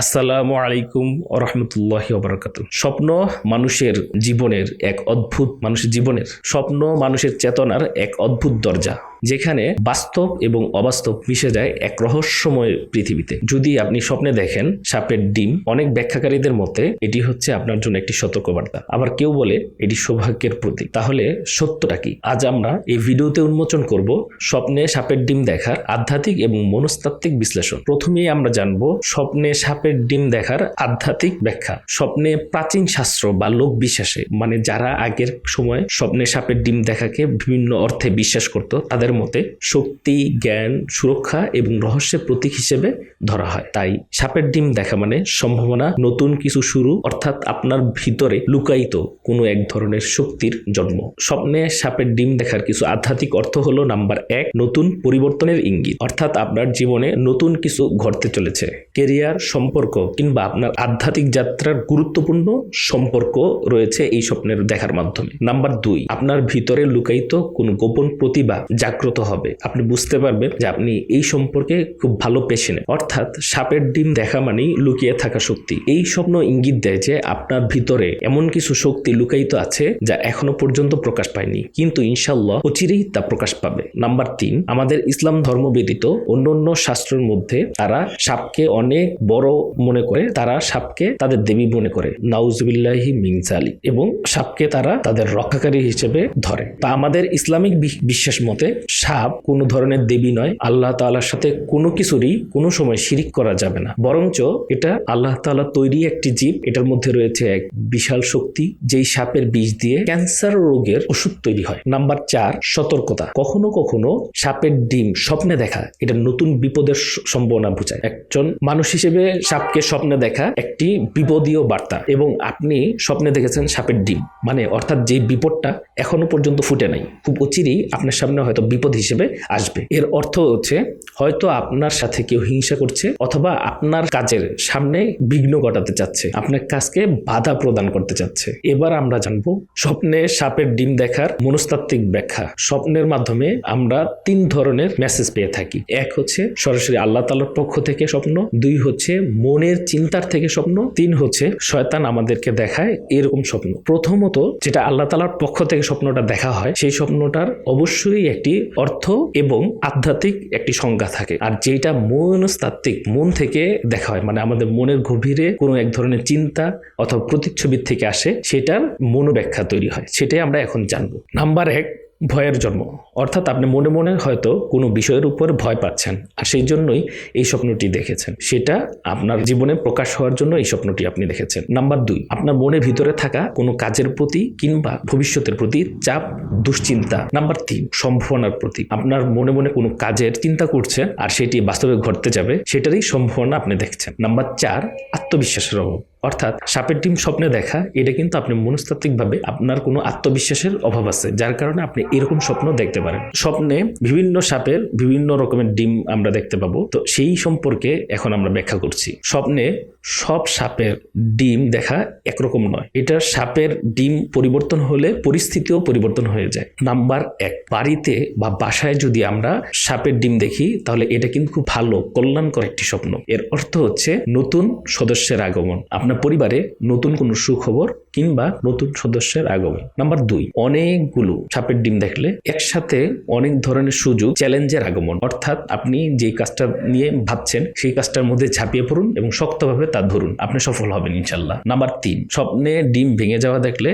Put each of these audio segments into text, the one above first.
আসসালামু আলাইকুম রহমতুল্লাহ ওবরাকাত স্বপ্ন মানুষের জীবনের এক অদ্ভুত, মানুষের জীবনের স্বপ্ন মানুষের চেতনার এক অদ্ভুত দরজা। যেখানে বাস্তব এবং অবাস্তব মিশে যায় এক রহস্যময় পৃথিবীতে। যদি আপনি স্বপ্নে দেখেন সাপের ডিম, অনেক ব্যাখ্যাকারীদের মতে এটি হচ্ছে আপনার জন্য একটি সতর্কবার্তা। আবার কেউ বলে এটি সৌভাগ্যের প্রতীক। তাহলে সত্যটা কি? আজ আমরা এই ভিডিওতে উন্মোচন করব স্বপ্নে সাপের ডিম দেখার আধ্যাত্মিক এবং মনস্তাত্ত্বিক বিশ্লেষণ। প্রথমেই আমরা জানব স্বপ্নে সাপের ডিম দেখার আধ্যাত্মিক ব্যাখ্যা। স্বপ্নে প্রাচীন শাস্ত্র বা লোক বিশ্বাসে মানে যারা আগের সময় স্বপ্নে সাপের ডিম দেখাকে বিভিন্ন অর্থে বিশ্বাস করত, তাদের মতে শক্তি, জ্ঞান, সুরক্ষা এবং রহস্যের প্রতীক হিসেবে ধরা হয়। তাই সাপের ডিম দেখা মানে সম্ভাবনা নতুন কিছু শুরু, অর্থাৎ আপনার ভিতরে লুকায়িত কোনো এক ধরনের শক্তির জন্ম। স্বপ্নে সাপের ডিম দেখার কিছু আধ্যাত্মিক অর্থ হলো নাম্বার এক, নতুন পরিবর্তনের ইঙ্গিত, অর্থাৎ আপনার জীবনে নতুন কিছু ঘটতে চলেছে। কেরিয়ার, সম্পর্ক কিংবা আপনার আধ্যাত্মিক যাত্রার গুরুত্বপূর্ণ সম্পর্ক রয়েছে এই স্বপ্নের দেখার মাধ্যমে। নাম্বার দুই, আপনার ভিতরে লুকায়িত কোনো গোপন প্রতিভা জাগ্রত হবে। আপনি বুঝতে পারবেন যে আপনি এই সম্পর্কে খুব ভালো পেশেন্ট অর্থাৎ সাপের ডিম দেখা মানেই লুকিয়ে থাকা শক্তি। এই স্বপ্ন ইঙ্গিত দেয় যে আপনার ভিতরে এমন কিছু শক্তি লুকায়িত আছে যা এখনও পর্যন্ত প্রকাশ পায়নি। কিন্তু ইনশাল্লাহ অচিরেই তা প্রকাশ পাবে। নাম্বার তিন, আমাদের ইসলাম ধর্ম ব্যতীত অন্য অন্য শাস্ত্রের মধ্যে তারা সাপকে অনেক বড় মনে করে, তারা সাপকে তাদের দেবী মনে করে। নাউজবিল্লাহি মিনজালি এবং সাপকে তারা তাদের রক্ষাকারী হিসেবে ধরে। তা আমাদের ইসলামিক বিশ্বাস মতে সাপ কোনো ধরনের দেবী নয়, আল্লাহ তাআলার সাথে কোনো কিছুরই কোনো সময় শিরিক করা যাবে না। বরঞ্চ এটা আল্লাহ তাআলা তৈরি একটি জীব, এটার মধ্যে রয়েছে এক বিশাল শক্তি, যেই সাপের বিষ দিয়ে ক্যান্সার রোগের ওষুধ তৈরি হয়। নাম্বার চার, সতর্কতা। কখনো কখনো সাপের ডিম স্বপ্নে দেখা, এটা নতুন বিপদের সম্ভাবনা বোঝায়। একজন মানুষ হিসেবে সাপকে স্বপ্নে দেখা একটি বিপদীয় বার্তা, এবং আপনি স্বপ্নে দেখেছেন সাপের ডিম। মানে অর্থাৎ যে বিপদটা এখনও পর্যন্ত ফুটে নাই। খুব অচিরেই আপনার সামনে হয়তো বিপদ হিসেবে আসবে। এর অর্থ হচ্ছে, হয়তো আপনার সাথে কেউ হিংসা করছে অথবা আপনার কাজের সামনে বিঘ্ন ঘটাতে চাচ্ছে। আপনার কাজকে বাধা প্রদান করতে চাচ্ছে। এবার আমরা জানব, স্বপ্নে সাপের ডিম দেখার মনস্তাত্ত্বিক ব্যাখ্যা। স্বপ্নের মাধ্যমে আমরা তিন ধরনের মেসেজ পেয়ে থাকি। এক হচ্ছে, সরাসরি আল্লাহ তালার পক্ষ থেকে স্বপ্ন। দুই হচ্ছে, মনের চিন্তার থেকে স্বপ্ন। তিন হচ্ছে, শয়তান আমাদেরকে দেখায় এরকম স্বপ্ন। প্রথমত, যেটা আল্লাহ তালার পক্ষ থেকে স্বপ্নটা দেখা হয়, সেই স্বপ্নটার অবশ্যই একটি অর্থ এবং আধ্যাত্মিক একটি সংজ্ঞা থাকে। আর যেটা মনস্তাত্ত্বিক, মন থেকে দেখা হয়। মানে আমাদের মনের গভীরে কোনো এক ধরনের চিন্তা অথবা প্রতিচ্ছবির থেকে আসে, সেটার মনোব্যাখ্যা তৈরি হয়। সেটাই আমরা এখন জানব। নাম্বার এক ভয়ের জন্ম। অর্থাৎ আপনি মনে মনে হয়তো কোনো বিষয়ের উপর ভয় পাচ্ছেন আর সেই জন্যই এই স্বপ্নটি দেখেছেন। সেটা আপনার জীবনে প্রকাশ হওয়ার জন্য এই স্বপ্নটি আপনি দেখেছেন। নাম্বার দুই, আপনার মনের ভিতরে থাকা কোনো কাজের প্রতি কিংবা ভবিষ্যতের প্রতি চাপ, দুশ্চিন্তা। নাম্বার তিন, সম্ভাবনার প্রতি। আপনার মনে মনে কোনো কাজের চিন্তা করছে আর সেটি বাস্তবে ঘটতে যাবে, সেটারই সম্ভাবনা আপনি দেখছেন। নাম্বার চার, আত্মবিশ্বাসের অভাব। অর্থাৎ সাপের ডিম স্বপ্নে দেখা, এটা কিন্তু আপনি মনস্তাত্ত্বিকভাবে আপনার কোনো আত্মবিশ্বাসের অভাব আছে, যার কারণে আপনি এরকম স্বপ্ন দেখতে পারেন। স্বপ্নে বিভিন্ন সাপের বিভিন্ন রকমের ডিম আমরা দেখতে পাবো, তো সেই সম্পর্কে এখন আমরা ব্যাখ্যা করছি। স্বপ্নে সব সাপের ডিম দেখা একরকম নয়। এটা সাপের ডিম পরিবর্তন হলে পরিস্থিতিও পরিবর্তন হয়ে যায়। নাম্বার এক, বাড়িতে বা বাসায় যদি আমরা সাপের ডিম দেখি, তাহলে এটা কিন্তু খুব ভালো, কল্যাণকর একটি স্বপ্ন। এর অর্থ হচ্ছে নতুন সদস্যের আগমন। আপনার পরিবারে নতুন কোনো সুখবর কিংবা নতুন সদস্যের আগমন। নাম্বার দুই, অনেকগুলো সাপের ডিম দেখলে একসাথে অনেক ধরনের সুযোগ, চ্যালেঞ্জের আগমন। অর্থাৎ আপনি যে কাজটা নিয়ে ভাবছেন, সেই কাজটার মধ্যে ঝাঁপিয়ে পড়ুন এবং শক্তভাবে তা ধরুন। আপনি সফল হবেন ইনশাল্লাহ। নাম্বার তিন, স্বপ্নে ডিম ভেঙে যাওয়া দেখলে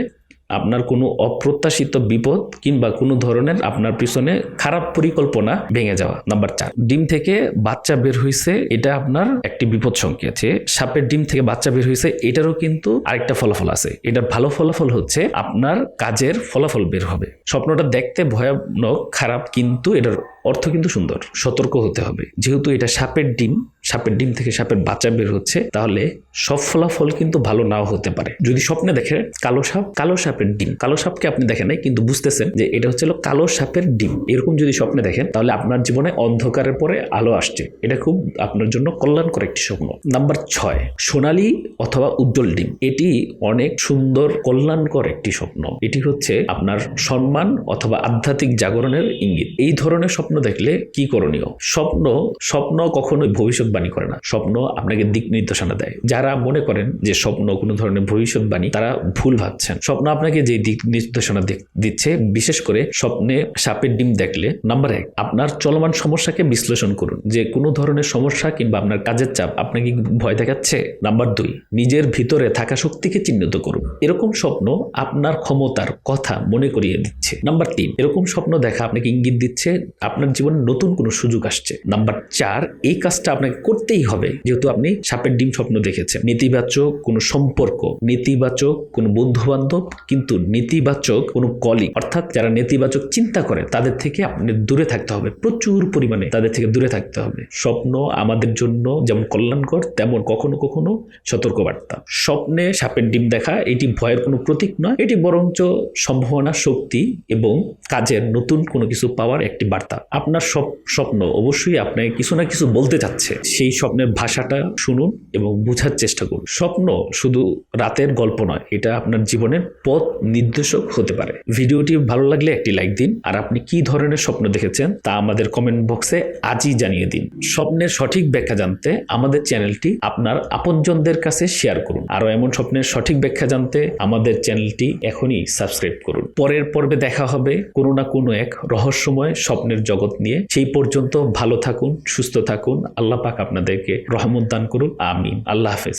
আপনার কোনো অপ্রত্যাশিত বিপদ কিংবা কোনো ধরনের আপনার পিছনে খারাপ পরিকল্পনা ভেঙে যাওয়া। নাম্বার চার, ডিম থেকে বাচ্চা বের হয়েছে এটা আপনার একটি বিপদ সংকেত সাপের ডিম থেকে বাচ্চা বের হয়েছে এটারও কিন্তু আরেকটা ফলাফল আছে। এটার ভালো ফলাফল হচ্ছে আপনার কাজের ফলাফল বের হবে। স্বপ্নটা দেখতে ভয়ানক, খারাপ, কিন্তু এটার অর্থ কিন্তু সুন্দর, সতর্ক হতে হবে। যেহেতু এটা সাপের ডিম সাপের ডিম থেকে সাপের বাচ্চা বের হচ্ছে, তাহলে সব ফলাফল কিন্তু ভালো নাও হতে পারে। যদি স্বপ্নে দেখে, কালো সাপ কালো সাপ সাপের ডিম। কালো সাপকে আপনি দেখেন নাই, কিন্তু বুঝতেছেন যে এটা হচ্ছে কালো সাপের ডিম। এরকম যদি স্বপ্নে দেখেন, তাহলে আপনার জীবনে অন্ধকারের পরে আলো আসছে। এটা খুব আপনার জন্য কল্যাণকর একটি স্বপ্ন। নাম্বার ছয়, সোনালি অথবা উজ্জ্বল ডিম। এটি অনেক সুন্দর, কল্যাণকর একটি স্বপ্ন। এটি হচ্ছে আপনার সম্মান অথবা আধ্যাত্মিক জাগরণের ইঙ্গিত। এই ধরনের স্বপ্ন দেখলে কি করণীয়? স্বপ্ন স্বপ্ন কখনোই ভবিষ্যৎবাণী করে না। স্বপ্ন আপনাকে দিক নির্দেশনা দেয়। যারা মনে করেন যে স্বপ্ন কোনো ধরনের ভবিষ্যৎবাণী, তারা ভুল ভাবছেন। স্বপ্ন আপনাকে যে দিক নির্দেশনা দিচ্ছে, বিশেষ করে স্বপ্নে সাপের ডিম দেখলে নাম্বার এক, আপনার চলমান সমস্যাকে বিশ্লেষণ করুন। যে কোনো ধরনের সমস্যা কিংবা আপনার কাজের চাপ আপনাকে ভয় দেখাচ্ছে? নাম্বার দুই, নিজের ভিতরে থাকা শক্তিকে চিহ্নিত করুন। এরকম স্বপ্ন আপনার ক্ষমতার কথা মনে করিয়ে দিচ্ছে। নাম্বার তিন, এরকম স্বপ্ন দেখা আপনাকে ইঙ্গিত দিচ্ছে, আপনার জীবনে নতুন কোনো সুযোগ আসছে। নাম্বার চার, এই কাজটা আপনাকে করতেই হবে। যেহেতু আপনি সাপের ডিম স্বপ্ন দেখেছেন। নেতিবাচক কোনো সম্পর্ক, নেতিবাচক কোনো বন্ধু বান্ধব কিন্তু নেতিবাচক কোনো কলিগ অর্থাৎ যারা নেতিবাচক চিন্তা করে, তাদের থেকে আপনি দূরে থাকতে হবে। প্রচুর পরিমাণে তাদের থেকে দূরে থাকতে হবে। স্বপ্ন আমাদের জন্য যেমন কল্যাণকর, তেমন কখনো কখনো সতর্কবার্তা। স্বপ্নে সাপের ডিম দেখা এটি ভয়ের কোনো প্রতীক নয়। এটি বরঞ্চ সম্ভাবনা, শক্তি এবং কাজের নতুন কোনো কিছু পাওয়ার একটি বার্তা। আপনার সব স্বপ্ন অবশ্যই আপনাকে কিছু না কিছু বলতে চাচ্ছে সেই স্বপ্নের ভাষাটা শুনুন এবং বোঝার চেষ্টা করুন। স্বপ্ন শুধু রাতের গল্প নয়, এটা আপনার জীবনের পথ নির্দেশক হতে পারে। ভিডিওটি ভালো লাগলে একটি লাইক দিন, আর আপনি কি ধরনের স্বপ্ন দেখেছেন তা আমাদের কমেন্ট বক্সে আজই জানিয়ে দিন। স্বপ্নের সঠিক ব্যাখ্যা জানতে আমাদের চ্যানেলটি আপনার আপনজনদের কাছে শেয়ার করুন। আরও এমন স্বপ্নের সঠিক ব্যাখ্যা জানতে আমাদের চ্যানেলটি এখনই সাবস্ক্রাইব করুন। পরের পর্বে দেখা হবে কোনো না কোনো এক রহস্যময় স্বপ্নের জগৎ নিয়ে। সেই পর্যন্ত ভালো থাকুন, সুস্থ থাকুন। আল্লাহ পাক আপনাদেরকে রহমত দান করুন। আমিন। আল্লাহ হাফেজ।